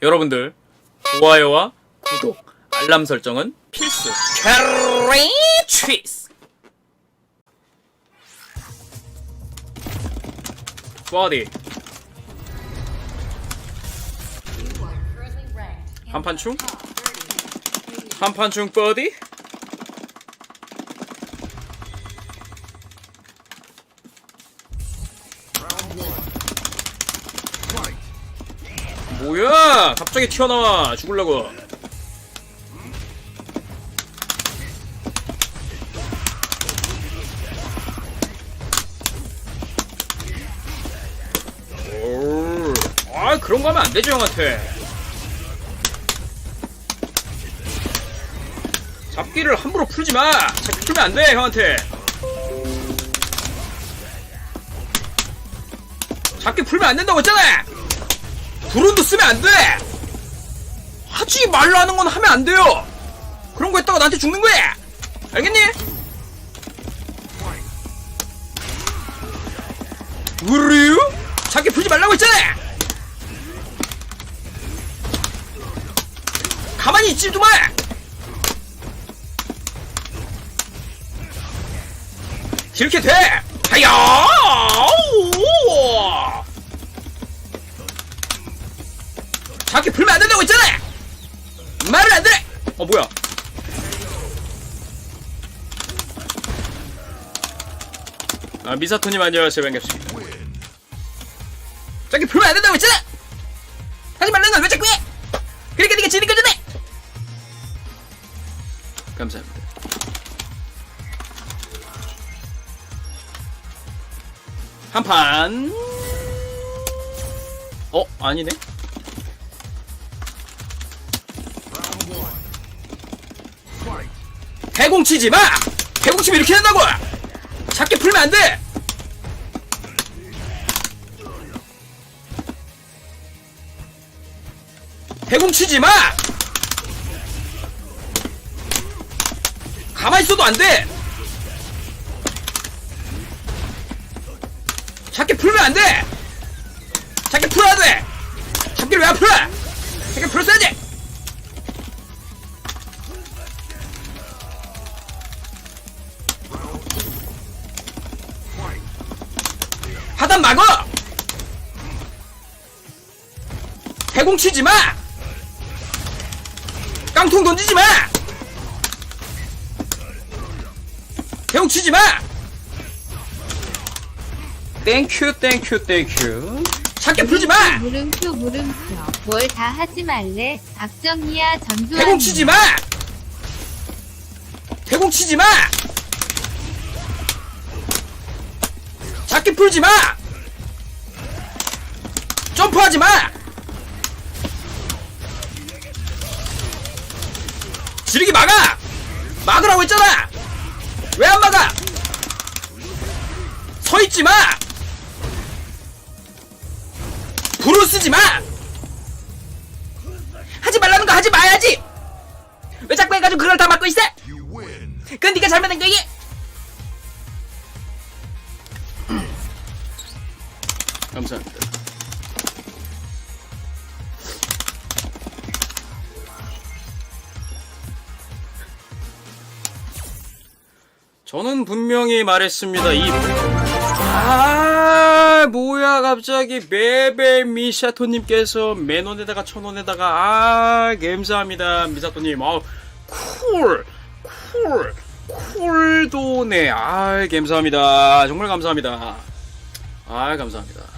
여러분들 좋아요와 구독, 알람 설정은 필수. 캐리 치스. 버디. 한판충? 한판충 버디 뭐야? 갑자기 튀어나와 죽을라고. 오, 아 그런 거 하면 안 되지 형한테. 잡기를 함부로 풀지 마! 잡기 풀면 안 돼 형한테. 잡기 풀면 안 된다고 했잖아 불운도 쓰면 안 돼! 하지 말라는 건 하면 안 돼요! 그런 거 했다가 나한테 죽는 거야! 알겠니? 우르유? 자기 풀지 말라고 했잖아! 가만히 있지도 마! 이렇게 돼! 하야! 자기 풀면 안 된다고 했잖아! 말을 안 들어! 어, 뭐야? 아, 미사토님 안녕하세요. 반갑습니다. 자기 풀면 안 된다고 했잖아! 하지 말라는 건왜 자꾸 해! 그러니까 네가 지는 거잖아! 감사합니다. 한 판. 어, 아니네. 대공 치지 마! 대공 치면 이렇게 된다고! 작게 풀면 안 돼! 대공 치지 마! 가만히 있어도 안 돼! 작게 풀면 안 돼! 작게 풀어야 돼! 작게를 왜 안 풀어! 하단 막어! 대공 치지 마! 깡통 던지지 마! 대공 치지 마! 땡큐 땡큐 땡큐 작게 풀지 마! 물음표 물음표 뭘 다 하지 말래 박정희야 전두환 대공 치지 마! 대공 치지 마! 작게 풀지 마! 점프하지 마! 지르기 막아! 막으라고 했잖아! 왜 안 막아? 서 있지 마! 불을 쓰지 마! 하지 말라는 거 하지 마야지! 왜 자꾸 해가지고 그걸 다 막고 있어? 그건 네가 잘못한 거야! 감사합니다. 저는 분명히 말했습니다. 이 아, 뭐야, 갑자기 베베 미샤토님께서 맨원에다가 천원에다가 아, 감사합니다, 미사토님. 아, 쿨, 쿨, 쿨도네. 아, 감사합니다. 정말 감사합니다. 아, 감사합니다.